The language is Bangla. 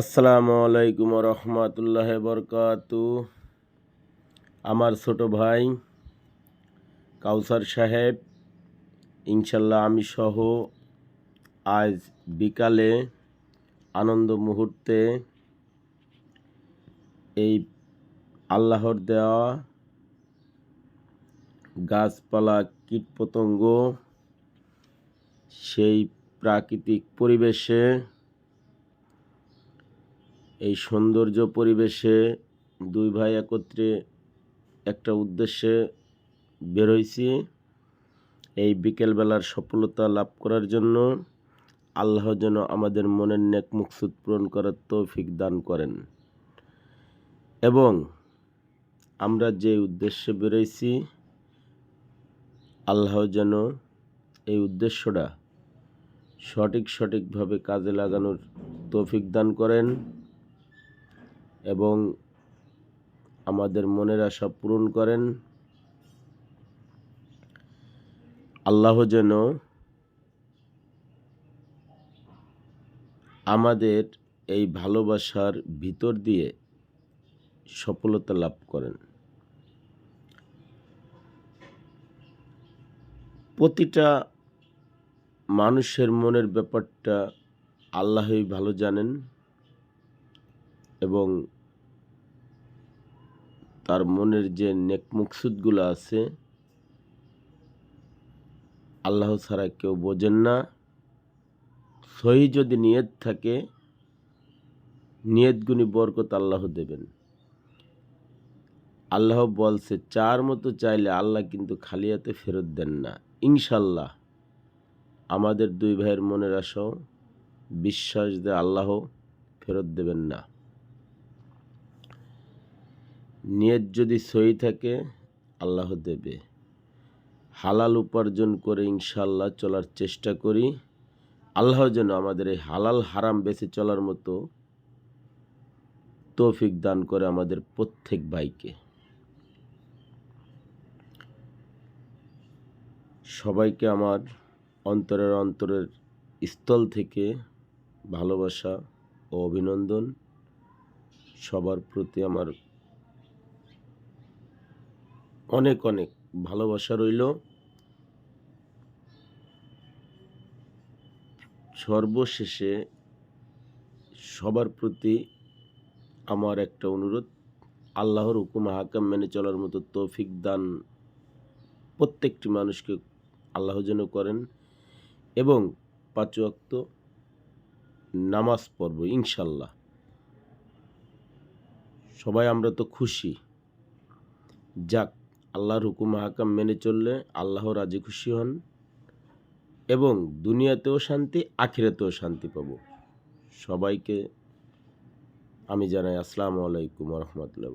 আসসালামু আলাইকুম রহমতুল্লাহ বরকাতু। আমার ছোট ভাই কাউসার সাহেব, ইনশাল্লাহ আমি সহ আজ বিকালে আনন্দ মুহূর্তে এই আল্লাহর দেওয়া গাছপালা, কীটপতঙ্গ সেই প্রাকৃতিক পরিবেশে এই সৌন্দর্য পরিবেশে দুই ভাই একত্রে একটা উদ্দেশ্যে বেরোইছি এই বিকেলবেলার সফলতা লাভ করার জন্য আল্লাহ যেন আমাদের মনের নেক মুকসুদ পূরণ করার তৌফিক দান করেন। এবং আমরা যে উদ্দেশ্যে বেরোইছি আল্লাহ যেন এই উদ্দেশ্যটা সঠিক সঠিকভাবে কাজে লাগানোর তৌফিক দান করেন। এবং আমাদের মনের আশা পূরণ করেন। আল্লাহ যেন আমাদের এই ভালোবাসার ভিতর দিয়ে সফলতা লাভ করেন। প্রতিটা মানুষের মনের ব্যাপারটা আল্লাহই ভালো জানেন এবং তার মনের যে নেক মুকসুদগুলো আছে, আল্লাহ ছাড়া কেউ বোঝেন না। সহি যদি নিয়ত থাকে নিয়তগুনি বরকত আল্লাহ দেবেন। আল্লাহ বলছে, চার মতো চাইলে আল্লাহ কিন্তু খালি হাতে ফেরত দেন না। ইনশাল্লাহ আমাদের দুই ভাইয়ের মনের আশাও, বিশ্বাস দেয় আল্লাহ ফেরত দেবেন না। নিয়ত যদি সই থাকে, আল্লাহ দেবে। হালাল উপার্জন করে ইনশাল্লাহ চলার চেষ্টা করি। আল্লাহ যেন আমাদের এই হালাল হারাম বেঁচে চলার মতো তৌফিক দান করে আমাদের প্রত্যেক ভাইকে। সবাইকে আমার অন্তরের অন্তরের স্থল থেকে ভালোবাসা ও অভিনন্দন। সবার প্রতি আমার অনেক অনেক। ভালোবাসা রইল। সর্বশেষে সবার প্রতি আমার একটা অনুরোধ, আল্লাহর হুকুম, হাকাম মেনে চলার মতো তৌফিক দান প্রত্যেকটি মানুষকে আল্লাহ যেন করেন এবং পাঁচ ওয়াক্ত নামাজ পড়ব, ইনশাল্লাহ। সবাই আমরা তো খুশি। যাক আল্লাহর হুকুম হাকাম মেনে চললে আল্লাহ রাজি খুশি হন এবং দুনিয়াতেও শান্তি, আখিরাতেও শান্তি পাব। সবাইকে আমি জানাই আসসালামু আলাইকুম রহমতুল্লাহ